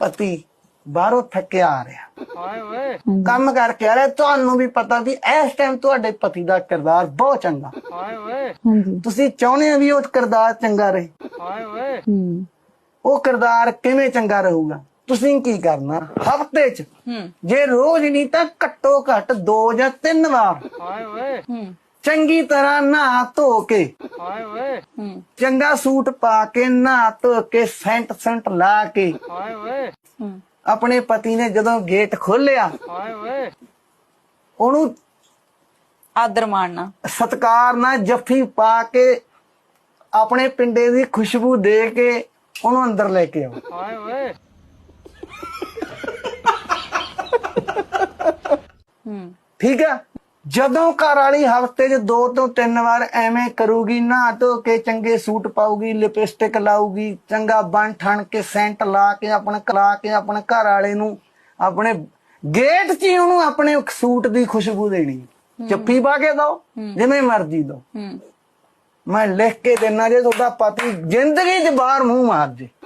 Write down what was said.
ਪਤੀ ਬਾਹਰੋਂ ਥੱਕਿਆ ਆ ਰਿਹਾ। ਹਾਂਜੀ ਕੰਮ ਕਰਕੇ ਆ ਰਿਹਾ। ਤੁਹਾਨੂੰ ਵੀ ਪਤਾ ਵੀ ਇਸ ਟਾਈਮ ਤੁਹਾਡੇ ਪਤੀ ਦਾ ਕਿਰਦਾਰ ਬਹੁਤ ਚੰਗਾ। ਹਾਂਜੀ। ਤੁਸੀਂ ਚਾਹੁੰਦੇ ਹੋ ਵੀ ਉਹ ਕਿਰਦਾਰ ਚੰਗਾ ਰਹੇ? ਹੂੰ। ਉਹ ਕਿਰਦਾਰ ਕਿਵੇਂ ਚੰਗਾ ਰਹੂਗਾ? ਤੁਸੀਂ ਕੀ ਕਰਨਾ? ਹਫ਼ਤੇ 'ਚ ਹੂੰ। ਜੇ ਰੋਜ਼ ਨਹੀਂ ਤਾਂ ਘੱਟੋ ਘੱਟ ਦੋ ਜਾਂ ਤਿੰਨ ਵਾਰ। ਹੂੰ। ਚੰਗੀ ਤਰ੍ਹਾਂ ਨਹਾ ਧੋ ਕੇ। ਹੂੰ। ਚੰਗਾ ਸੂਟ ਪਾ ਕੇ ਨਹਾ ਧੋ ਕੇ ਸੈਂਟ ਸੈਂਟ ਲਾ ਕੇ। ਹੂੰ। ਆਪਣੇ ਪਤੀ ਨੇ ਜਦੋਂ ਗੇਟ ਖੋਲਿਆ ਉਹਨੂੰ ਆਦਰ ਮਾਣਨਾ। ਸਤਕਾਰ ਨਾਲ ਜੱਫੀ ਪਾ ਕੇ ਆਪਣੇ ਪਿੰਡੇ ਦੀ ਖੁਸ਼ਬੂ ਦੇ ਕੇ ਉਹਨੂੰ ਅੰਦਰ ਲੈ ਕੇ ਆਓ। ਹੂੰ। ਠੀਕ ਹੈ ਜਦੋਂ ਘਰ ਵਾਲੀ ਹਫ਼ਤੇ 'ਚ ਦੋ ਤੋਂ ਤਿੰਨ ਵਾਰ ਐਵੇਂ ਕਰੂਗੀ ਨਹਾ ਧੋ ਕੇ ਚੰਗੇ ਸੂਟ ਪਾਊਗੀ ਲਿਪਸਟਿਕ ਲਾਊਗੀ ਚੰਗਾ ਬਣ ਠਣ ਕੇ ਸੈਂਟ ਲਾ ਕੇ ਆਪਣਾ ਕਲਾ ਕੇ ਆਪਣੇ ਘਰ ਵਾਲੇ ਨੂੰ ਆਪਣੇ ਗੇਟ 'ਚ ਹੀ ਉਹਨੂੰ ਆਪਣੇ ਸੂਟ ਦੀ ਖੁਸ਼ਬੂ ਦੇਣੀ। ਜੱਫੀ ਪਾ ਕੇ ਦੋ ਜਿਵੇਂ ਮਰਜ਼ੀ ਦੋ। ਮੈਂ ਲਿਖ ਕੇ ਦੇਣਾ ਜੇ ਤੁਹਾਡਾ ਪਤੀ ਜ਼ਿੰਦਗੀ 'ਚ ਬਾਹਰ ਮੂੰਹ ਮਾਰ ਜੇ